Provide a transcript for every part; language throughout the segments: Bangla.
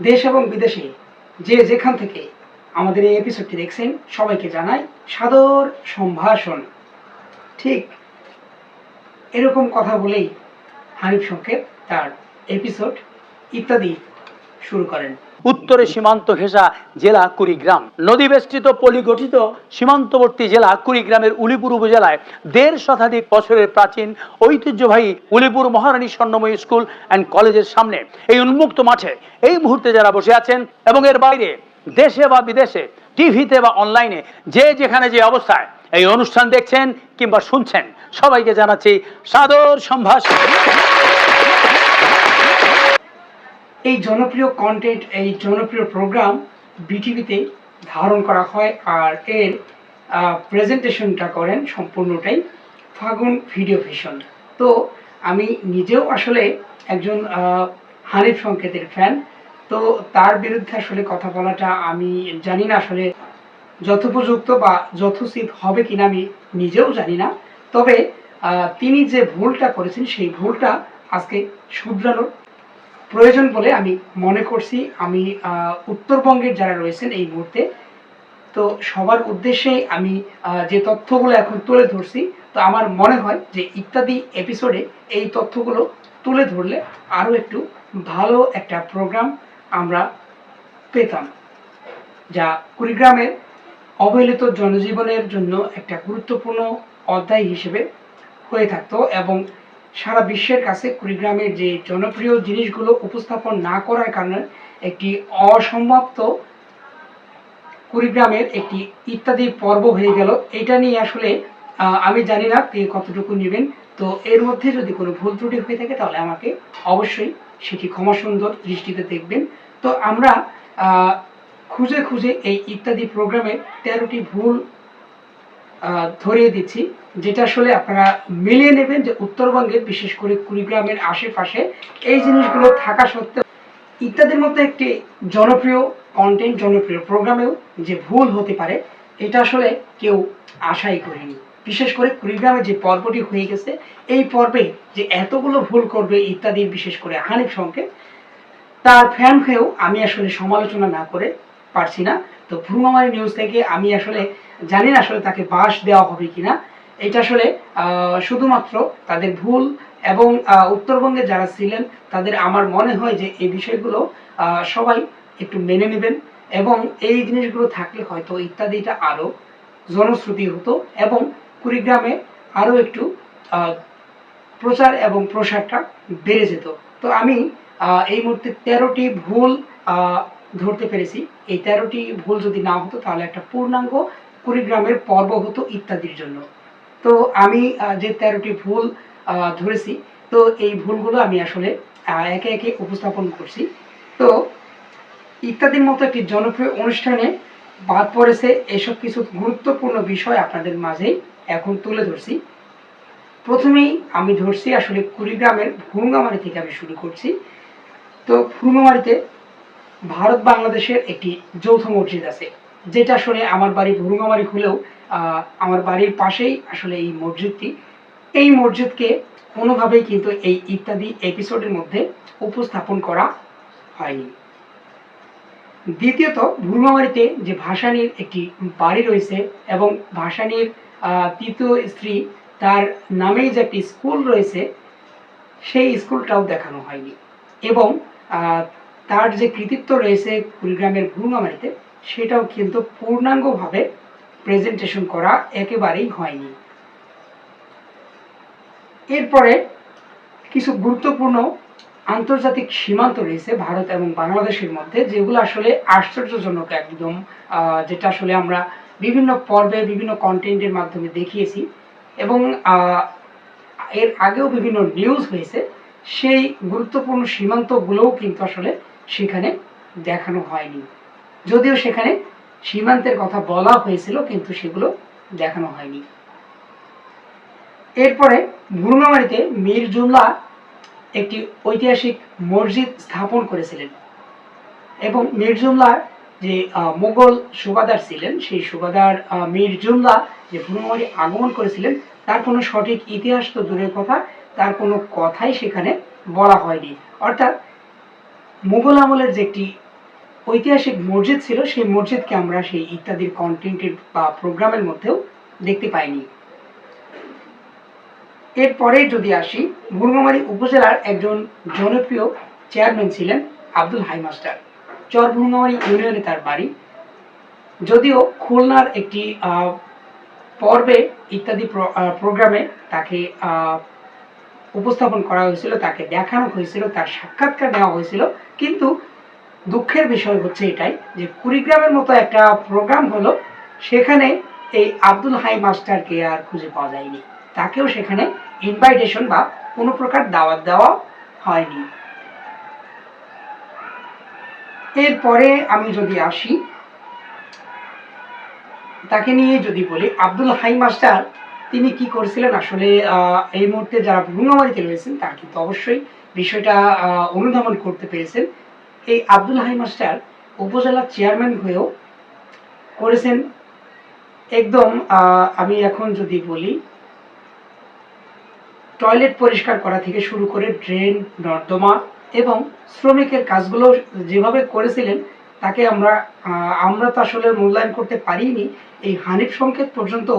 দেশ এবং বিদেশে যে যেখান থেকে আমাদের এই এপিসোডটি দেখছেন, সবাইকে জানাই সাদর সম্ভাষণ। ঠিক এরকম কথা বলেই হানিফ সংকেত তার এপিসোড ইত্যাদি শুরু করেন। উত্তরে সীমান্ত ঘেঁষা জেলা কুড়িগ্রাম। নদী বেষ্টিত পলিগঠিত সীমান্তবর্তী জেলা কুড়িগ্রামের উলিপুর উপজেলায় দেড় শতাধিক বছরের প্রাচীন ঐতিহ্যবাহী উলিপুর মহারানী স্বর্ণময়ী স্কুল অ্যান্ড কলেজের সামনে এই উন্মুক্ত মাঠে এই মুহূর্তে যারা বসে আছেন এবং এর বাইরে দেশে বা বিদেশে টিভিতে বা অনলাইনে যে যেখানে যে অবস্থায় এই অনুষ্ঠান দেখছেন কিংবা শুনছেন সবাইকে জানাচ্ছি সাদর সম্ভাষণ। এই জনপ্রিয় কন্টেন্ট এই জনপ্রিয় প্রোগ্রাম বিটিভিতে ধারণ করা হয় আর এর প্রেজেন্টেশনটা করেন সম্পূর্ণটাই ফাগুন ভিডিও ভিশন তো আমি নিজেও আসলে একজন হানিফ সংকেতের ফ্যান তো তার বিরুদ্ধে আসলে কথা বলাটা আমি জানি না আসলে যথোপযুক্ত বা যথোচিত হবে কিনা আমি নিজেও জানি না। তবে তিনি যে ভুলটা করেছেন সেই ভুলটা আজকে শুধরানোর প্রয়োজন বলে আমি মনে করছি, আমি উত্তরবঙ্গের যারা রয়েছেন এই মুহূর্তে, তো সবার উদ্দেশ্যে আমি যে তথ্যগুলো এখন তুলে ধরছি, তো আমার মনে হয় যে ইত্যাদি এপিসোডে এই তথ্যগুলো তুলে ধরলে আরও একটু ভালো একটা প্রোগ্রাম আমরা পেতাম, যা কুড়িগ্রামের অবহেলিত জনজীবনের জন্য একটা গুরুত্বপূর্ণ অধ্যায় হিসেবে হয়ে থাকতো এবং সারা বিশ্বের কাছে কুড়িগ্রামের যে জনপ্রিয় জিনিসগুলো উপস্থাপন না করার কারণে একটি অসমাপ্ত কুড়িগ্রামের একটি ইত্যাদি পর্ব হয়ে গেল। এটা নিয়ে আসলে আমি জানি না তিনি কতটুকু নেবেন। তো এর মধ্যে যদি কোনো ভুল ত্রুটি হয়ে থাকে তাহলে আমাকে অবশ্যই সেটি ক্ষমা সুন্দর দৃষ্টিতে দেখবেন। তো আমরা খুঁজে খুঁজে এই ইত্যাদি প্রোগ্রামে তেরোটি ভুল ধরিয়ে দিচ্ছি, যেটা আসলে আপনারা মিলিয়ে নেবেন যে উত্তরবঙ্গে বিশেষ করে কুড়িগ্রামের আশেপাশে এই জিনিসগুলো থাকা সত্ত্বেও ইত্যাদির মধ্যে একটি জনপ্রিয় কন্টেন্ট জনপ্রিয় প্রোগ্রামেও যে ভুল হতে পারে, এটা আসলে কেউ আশাই করেনি। বিশেষ করে কুড়িগ্রামে যে পর্বটি হয়ে গেছে, এই পর্বে যে এতগুলো ভুল করবে ইত্যাদি বিশেষ করে হানিফ সংকেত, তার ফ্যান হয়েও আমি আসলে সমালোচনা না করে পারছি না। তো ভ্রুমামারি নিউজ থেকে আমি আসলে জানি না আসলে তাকে বাস দেওয়া হবে কিনা। এটা আসলে শুধুমাত্র তাদের ভুল এবং উত্তরবঙ্গে যারা ছিলেন, তাদের আমার মনে হয় যে এই বিষয়গুলো সবাই একটু মেনে নেবেন এবং এই জিনিসগুলো থাকলে হয়তো ইত্যাদিটা আরও জনশ্রুতি হতো এবং কুড়িগ্রামে আরও একটু প্রচার এবং প্রসারটা বেড়ে যেত। তো আমি এই মুহূর্তে তেরোটি ভুল ধরতে পেরেছি। এই তেরোটি ভুল যদি না হতো, তাহলে একটা পূর্ণাঙ্গ কুড়িগ্রামের পর্ব হতো ইত্যাদির জন্য। তো আমি যে তেরোটি ভুল ধরেছি, তো এই ভুলগুলো আমি আসলে একে একে উপস্থাপন করছি। তো ইত্যাদির মতো একটি জনপ্রিয় অনুষ্ঠানে বাদ পড়েছে এসব কিছু গুরুত্বপূর্ণ বিষয় আপনাদের মাঝেই এখন তুলে ধরছি। প্রথমেই আমি ধরছি আসলে কুড়িগ্রামের ভুরুঙ্গামারি থেকে আমি শুরু করছি। তো ভুরুঙ্গামারিতে ভারত বাংলাদেশের একটি যৌথ মসজিদ আছে। যেটা আসলে আমার বাড়ি ভুরুঙ্গামারি হলেও আমার বাড়ির পাশেই আসলে এই মসজিদটি। এই মসজিদকে কোনোভাবেই কিন্তু এই ইত্যাদি এপিসোডের মধ্যে উপস্থাপন করা হয়নি। দ্বিতীয়ত, ভুরুঙ্গামারিতে যে ভাসানির একটি বাড়ি রয়েছে এবং ভাসানির তৃতীয় স্ত্রী তার নামেই যে একটি স্কুল রয়েছে, সেই স্কুলটাও দেখানো হয়নি। এবং তার যে কৃতিত্ব রয়েছে কুড়িগ্রামের ভুরুঙ্গামারিতে সেটাও কিন্তু পূর্ণাঙ্গভাবে প্রেজেন্টেশন করা একেবারেই হয়নি। এরপরে কিছু গুরুত্বপূর্ণ আন্তর্জাতিক সীমান্ত রয়েছে ভারত এবং বাংলাদেশের মধ্যে, যেগুলো আসলে আশ্চর্যজনক একদম যেটা আসলে আমরা বিভিন্ন পর্বে, বিভিন্ন কন্টেন্টের মাধ্যমে দেখিয়েছি এবং এর আগেও বিভিন্ন নিউজ হয়েছে। সেই গুরুত্বপূর্ণ সীমান্তগুলোও কিন্তু আসলে সেখানে দেখানো হয়নি। যদিও সেখানে সীমান্তের কথা বলা হয়েছিল, কিন্তু সেগুলো দেখানো হয়নি। এরপরে বুরুঙ্গামারিতে মীর জুমলা একটি ঐতিহাসিক মসজিদ স্থাপন করেছিলেন এবং মীর জুমলার যে মুঘল সুবাদার ছিলেন, সেই সুবাদার মীর জুমলা যে বুরুঙ্গামারি আগমন করেছিলেন, তার কোনো সঠিক ইতিহাস তো দূরের কথা, তার কোনো কথাই সেখানে বলা হয়নি। অর্থাৎ মুঘল আমলের যে একটি ঐতিহাসিক মসজিদ ছিল সেই মসজিদকে আমরা সেই ইত্যাদির কন্টেন্টের বা প্রোগ্রামের মধ্যেও দেখতে পাইনি। এরপরে যদি আসি ভুরমামারি উপজেলার একজন জনপ্রিয় চেয়ারম্যান ছিলেন আব্দুল হাই মাস্টার। চর ভুরমামারি ইউনিয়নে তার বাড়ি। যদিও খুলনার একটি পর্বে ইত্যাদি প্রোগ্রামে তাকে আহ, উপস্থাপন করা হয়েছিল, তাকে দেখানো হয়েছিল, তার সাক্ষাৎকার নেওয়া হয়েছিল। কিন্তু দুঃখের বিষয় হচ্ছে এটাই যে কুড়িগ্রামের মতো একটা প্রোগ্রাম হলো, সেখানে এই আব্দুল হাই মাস্টারকে আর খুঁজে পাওয়া যায়নি। তাকেও সেখানে ইনভাইটেশন বা কোনো প্রকার দাওয়াত দেওয়া হয়নি। এরপরে আমি যদি আসি, তাকে নিয়ে যদি বলি, আব্দুল হাই মাস্টার তিনি কি করছিলেন? আসলে এই মুহূর্তে যারা ভুঙ্গামারিতে রয়েছেন, তারা কিন্তু অবশ্যই বিষয়টা অনুধাবন করতে পেরেছেন। এই আব্দুল হাই মাস্টার উপজেলা চেয়ারম্যান হয়েও করেছেন। একদম আমি এখন যদি বলি, টয়লেট পরিষ্কার করা থেকে শুরু করে ড্রেন, নর্দমা এবং শ্রমিকের কাজগুলো যেভাবে করেছিলেন, তাকে আমরা আমরা তো আসলে মূল্যায়ন করতে পারিনি। এই হানিফ সংকেত পর্যন্ত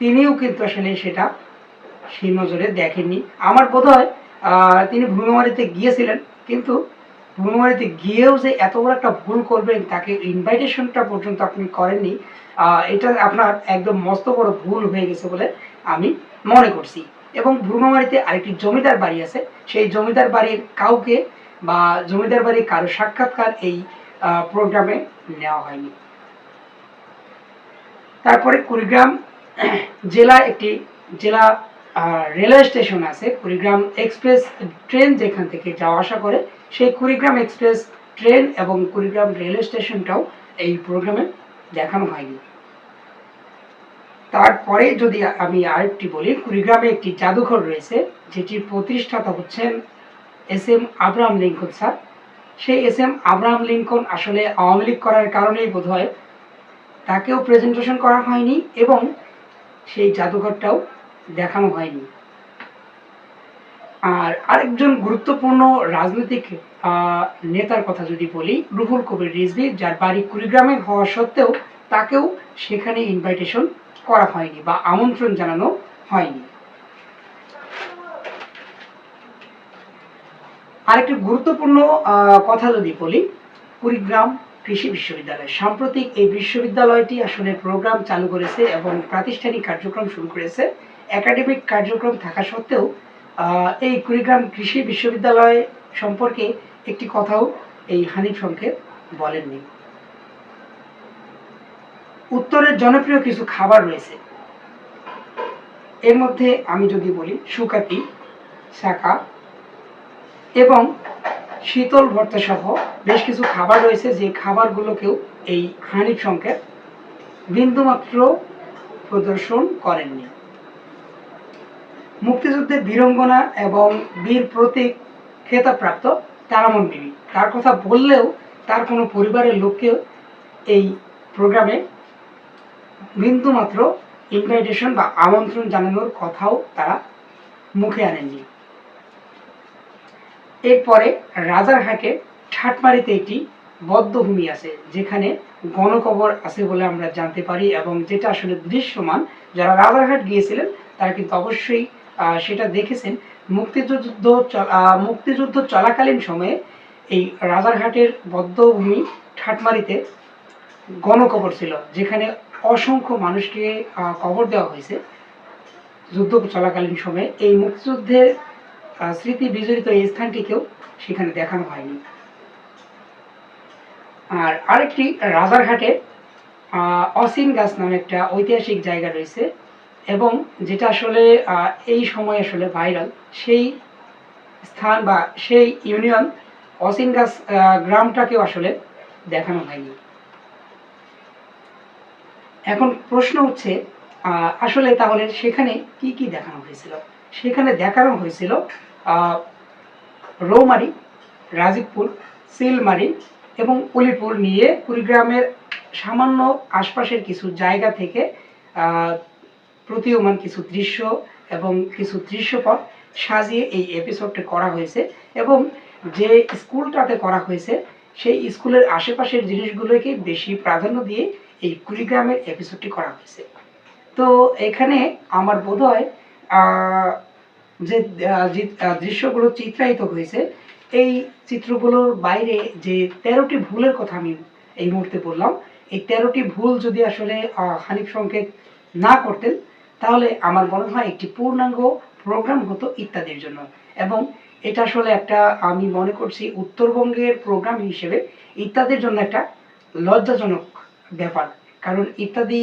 তিনিও কিন্তু আসলে সেটা সেই নজরে দেখেননি। আমার বোধ হয় তিনি ভ্রমণবাড়িতে গিয়েছিলেন, কিন্তু ভ্রমণবাড়িতে গিয়েও যে এত বড় একটা ভুল করবেন, তাকে ইনভাইটেশনটা পর্যন্ত আপনি করেননি এটা আপনার একদম মস্ত বড় ভুল হয়ে গেছে বলে আমি মনে করছি। এবং ভ্রমণবাড়িতে আরেকটি জমিদার বাড়ি আছে, সেই জমিদার বাড়ির কাউকে বা জমিদার বাড়ির কারও সাক্ষাৎকার এই প্রোগ্রামে নেওয়া হয়নি। তারপরে কুড়িগ্রাম জেলা একটি জেলা রেলওয়ে স্টেশন আছে, কুড়িগ্রাম এক্সপ্রেস ট্রেন যেখান থেকে যাওয়া আসা করে। সেই কুড়িগ্রাম এক্সপ্রেস ট্রেন এবং কুড়িগ্রাম রেলওয়ে স্টেশনটাও এই প্রোগ্রামে দেখানো হয়নি। তারপরে যদি আমি আরেকটি বলি, কুড়িগ্রামে একটি জাদুঘর রয়েছে, যেটির প্রতিষ্ঠাতা হচ্ছেন S M Abraham Lincoln sir. সেই এস এম আব্রাহাম লিঙ্কন আসলে আওয়ামী লীগ করার কারণেই বোধ হয় তাকেও প্রেজেন্টেশন করা হয়নি এবং সেই জাদুঘরটাও দেখানো হয়নি। আর আরেকজন গুরুত্বপূর্ণ রাজনৈতিক নেতার কথা যদি বলি, রুহুল কবির রিজভি, যার বাড়ি কুড়িগ্রামে হওয়া সত্ত্বেও তাকেও সেখানে ইনভাইটেশন করা হয়নি বা আমন্ত্রণ জানানো হয়নি। আরেকটি গুরুত্বপূর্ণ কথা যদি বলি, কুড়িগ্রাম কৃষি বিশ্ববিদ্যালয়। সাম্প্রতিক এই বিশ্ববিদ্যালয়টি আসলে প্রোগ্রাম চালু করেছে এবং প্রাতিষ্ঠানিক কার্যক্রম শুরু করেছে। একাডেমিক কার্যক্রম থাকা সত্ত্বেও এই কুড়িগ্রাম কৃষি বিশ্ববিদ্যালয় সম্পর্কে একটি কথাও এই হানিফ সংকেত বলেননি। উত্তরের জনপ্রিয় কিছু খাবার রয়েছে। এর মধ্যে আমি যদি বলি সুকাতি শাকা এবং শীতল ভর্তা সহ বেশ কিছু খাবার রয়েছে, যে খাবারগুলোকেও এই হানিফ সংকেত বিন্দুমাত্র প্রদর্শন করেননি। মুক্তিযুদ্ধের বীরঙ্গনা এবং বীর প্রতীক খেতাবপ্রাপ্ত তারামন বিবি। তার কথা বললেও তার কোনো পরিবারের লোককেও এই প্রোগ্রামে বিন্দুমাত্র ইনভাইটেশন বা আমন্ত্রণ জানানোর কথাও তারা মুখে আনেননি। এরপরে রাজারহাটে ঠাটমারিতে একটি বদ্ধভূমি আছে, যেখানে গণকবর আছে বলে আমরা জানতে পারি এবং যেটা আসলে দৃশ্যমান। যারা রাজারহাট গিয়েছিলেন, তারা কিন্তু অবশ্যই সেটা দেখেছেন। মুক্তিযুদ্ধ মুক্তিযুদ্ধ চলাকালীন সময়ে এই রাজারহাটের বদ্ধভূমি ঠাটমারিতে গণকবর ছিল, যেখানে অসংখ্য মানুষকে কবর দেওয়া হয়েছে। যুদ্ধ চলাকালীন সময়ে এই মুক্তিযুদ্ধের স্মৃতি বিজড়িত এই স্থানটিকেও সেখানে দেখানো হয়নি। আর আরেকটি রাজারহাটে অসীম গাছ নামে একটা ঐতিহাসিক জায়গা রয়েছে এবং যেটা আসলে এই সময় আসলে ভাইরাল, সেই স্থান বা সেই ইউনিয়ন অসীম গাছ গ্রামটাকেও আসলে দেখানো হয়নি। এখন প্রশ্ন হচ্ছে আসলে তাহলে সেখানে কি কি দেখানো হয়েছিল? সেখানে দেখানো হয়েছিল রৌমারি, রাজীবপুর, সিলমারি এবং উলিপুর নিয়ে কুড়িগ্রামের সামান্য আশপাশের কিছু জায়গা থেকে প্রতীয়মান কিছু দৃশ্য এবং কিছু দৃশ্যপট সাজিয়ে এই এপিসোডটি করা হয়েছে এবং যে স্কুলটাতে করা হয়েছে, সেই স্কুলের আশেপাশের জিনিসগুলোকে বেশি প্রাধান্য দিয়ে এই কুড়িগ্রামের এপিসোডটি করা হয়েছে। তো এখানে আমার বোধ হয় যে দৃশ্যগুলো চিত্রায়িত হয়েছে, এই চিত্রগুলোর বাইরে যে তেরোটি ভুলের কথা আমি এই মুহূর্তে বললাম, এই তেরোটি ভুল যদি আসলে হানিফ সংকেত না করতেন, তাহলে আমার মনে হয় একটি পূর্ণাঙ্গ প্রোগ্রাম হতো ইত্যাদির জন্য। এবং এটা আসলে একটা, আমি মনে করছি, উত্তরবঙ্গের প্রোগ্রাম হিসেবে ইত্যাদির জন্য একটা লজ্জাজনক ব্যাপার। কারণ ইত্যাদি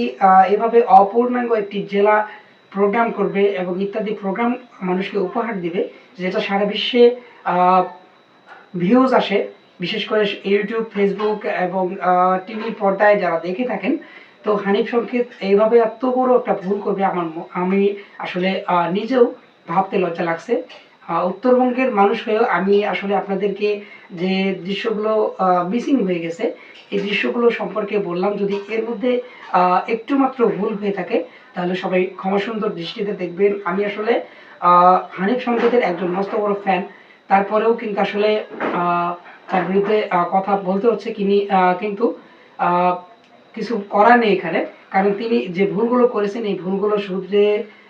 এভাবে অপূর্ণাঙ্গ একটি জেলা প্রোগ্রাম করবে এবং ইত্যাদি প্রোগ্রাম মানুষকে উপহার দিবে, যেটা সারা বিশ্বে ভিউজ আসে। বিশেষ করে ইউটিউব ফেসবুক এবং টিভি পর্দায় যারা দেখে থাকেন, তো হানিফ সংকেত এইভাবে এত বড় একটা ভুল করবে আমার আমি আসলে নিজেও ভাবতে লজ্জা লাগছে। উত্তরবঙ্গের মানুষ হয়েও আমি আসলে আপনাদেরকে যে দৃশ্যগুলো মিসিং হয়ে গেছে, এই দৃশ্যগুলো সম্পর্কে বললাম। যদি এর মধ্যে একটু মাত্র ভুল হয়ে থাকে, তাহলে সবাই ক্ষমা সুন্দর দৃষ্টিতে দেখবেন। আমি আসলে হানিফ সংকেতের একজন মস্ত বড় ফ্যান তারপরেও কিন্তু আসলে তার বিরুদ্ধে কথা বলতে হচ্ছে কিনি কিন্তু কিছু করার নেই এখানে। কারণ তিনি যে ভুলগুলো করেছেন, এই ভুলগুলো শুধরে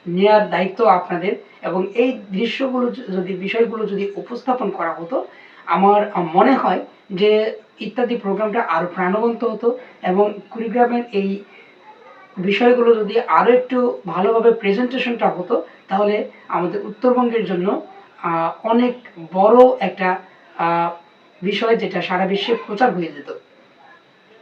নেওয়ার দায়িত্ব আপনাদের এবং এই দৃশ্যগুলো যদি, বিষয়গুলো যদি উপস্থাপন করা হতো, আমার মনে হয় যে ইত্যাদি প্রোগ্রামটা আরও প্রাণবন্ত হতো এবং কুড়িগ্রামের এই বিষয়গুলো যদি আরও একটু ভালোভাবে প্রেজেন্টেশনটা হতো, তাহলে আমাদের উত্তরবঙ্গের জন্য অনেক বড় একটা বিষয় যেটা সারা বিশ্বে প্রচার হয়ে যেত।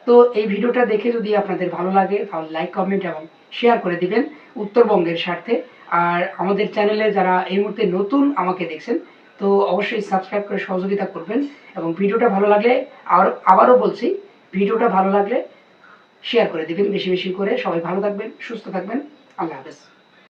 তো এই ভিডিওটা দেখে যদি আপনাদের ভালো লাগে, তাহলে লাইক কমেন্ট এবং শেয়ার করে দিবেন উত্তরবঙ্গের স্বার্থে। আর আমাদের চ্যানেলে যারা এই মুহূর্তে নতুন আমাকে দেখছেন, তো অবশ্যই সাবস্ক্রাইব করে সহযোগিতা করবেন এবং ভিডিওটা ভালো লাগলে আর আবারও বলছি, ভিডিওটা ভালো লাগলে শেয়ার করে দিবেন বেশি বেশি করে। সবাই ভালো থাকবেন, সুস্থ থাকবেন। আল্লাহ হাফেজ।